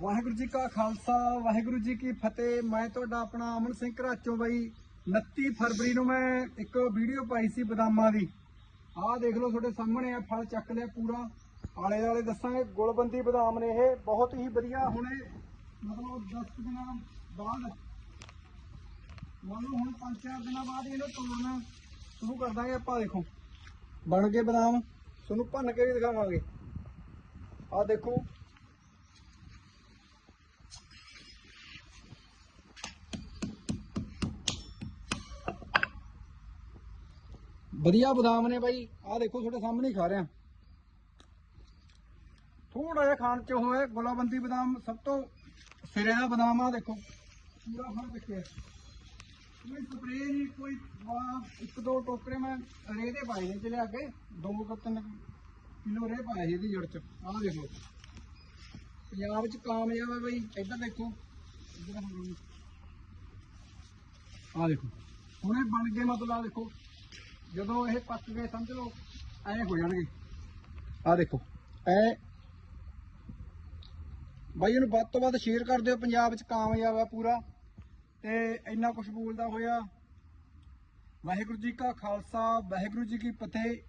ਵਾਹਿਗੁਰੂ ਜੀ ਕਾ ਖਾਲਸਾ, ਵਾਹਿਗੁਰੂ ਜੀ ਕੀ ਫਤਿਹ। ਮੈਂ ਤੁਹਾਡਾ ਆਪਣਾ ਅਮਨ ਸਿੰਘ ਘਰਾਚੋਂ ਬਾਈ। 29 ਫਰਵਰੀ ਨੂੰ ਮੈਂ ਇੱਕ ਵੀਡੀਓ ਪਾਈ ਸੀ ਬਦਾਮਾਂ ਦੀ। ਆਹ ਦੇਖ ਲਓ ਤੁਹਾਡੇ ਸਾਹਮਣੇ ਆ, ਫਲ ਚੱਕ ਲਿਆ ਪੂਰਾ। ਆਲੇ ਵਾਲੇ ਦੱਸਾਂਗੇ, ਗੁਲਬੰਦੀ ਬਦਾਮ ਨੇ ਇਹ। ਬਹੁਤ ਹੀ ਵਧੀਆ ਹੁਣੇ ਮਤਲਬ 10 ਦਿਨਾਂ ਬਾਅਦ। ਮੰਨ ਲਓ ਹੁਣ 5-4 ਦਿਨਾਂ ਬਾਅਦ ਇਹਨੂੰ ਤੋੜਨਾ ਸ਼ੁਰੂ ਕਰ ਦਾਂਗੇ ਆਪਾਂ, ਦੇਖੋ। ਬਣ ਗਏ ਬਦਾਮ। ਤੁਹਾਨੂੰ ਭੰਨ ਕੇ ਵੀ ਦਿਖਾਵਾਂਗੇ। ਆਹ ਦੇਖੋ ਵਧੀਆ ਬਦਾਮ ਨੇ ਬਾਈ। ਆਹ ਦੇਖੋ, ਤੁਹਾਡੇ ਸਾਹਮਣੇ ਹੀ ਖਾ ਰਿਹਾ। ਥੋੜਾ ਜਿਹਾ ਖਾਣ ਚ ਹੋਇਆ ਗੁਲਾਬੰਦੀ ਬਦਾਮ, ਸਭ ਤੋਂ ਸਿਰੇ ਦਾ ਬਦਾਮ ਆ, ਦੇਖੋ। ਪੂਰਾ ਫਲ ਚੱਕਿਆ ਕੋਈ ਸਪਰੇਅ ਨਹੀਂ, ਕੋਈ ਵਾਹ ਇੱਕ ਦੋ ਟੋਕਰੇ ਮੈਂ ਰੇ ਦੇ ਪਾਏ ਨੇ ਚ ਲਿਆ ਕੇ ਦੋ ਕੁ ਤਿੰਨ ਕਿਲੋ ਰੇਹ ਪਾਇਆ ਸੀ ਇਹਦੀ ਜੜ ਚ। ਆਹ ਦੇਖੋ। ਪੰਜਾਬ ਚ ਕਾਮਯਾਬ ਹੈ ਬਈ। ਇੱਧਰ ਦੇਖੋ। ਇੱਧਰ ਆਹ ਦੇਖੋ। ਹੁਣੇ ਬਣ ਗਏ ਮਤਲਬ, ਆਹ ਦੇਖੋ। ਜਦੋਂ ਇਹ ਪੱਕ ਗਏ ਸਮਝ ਲਓ ਐਂ ਹੋ ਜਾਣਗੇ। ਆਹ ਦੇਖੋ, ਐ। ਬਾਈ, ਇਹਨੂੰ ਵੱਧ ਤੋਂ ਵੱਧ ਸ਼ੇਅਰ ਕਰ ਦਿਓ, ਪੰਜਾਬ ਚ ਕਾਮਯਾਬ ਆ ਪੂਰਾ। ਤੇ ਇੰਨਾ ਕੁਝ ਬੋਲਦਾ ਹੋਇਆ, ਵਾਹਿਗੁਰੂ ਜੀ ਕਾ ਖਾਲਸਾ, ਵਾਹਿਗੁਰੂ ਜੀ ਕੀ ਫਤਿਹ।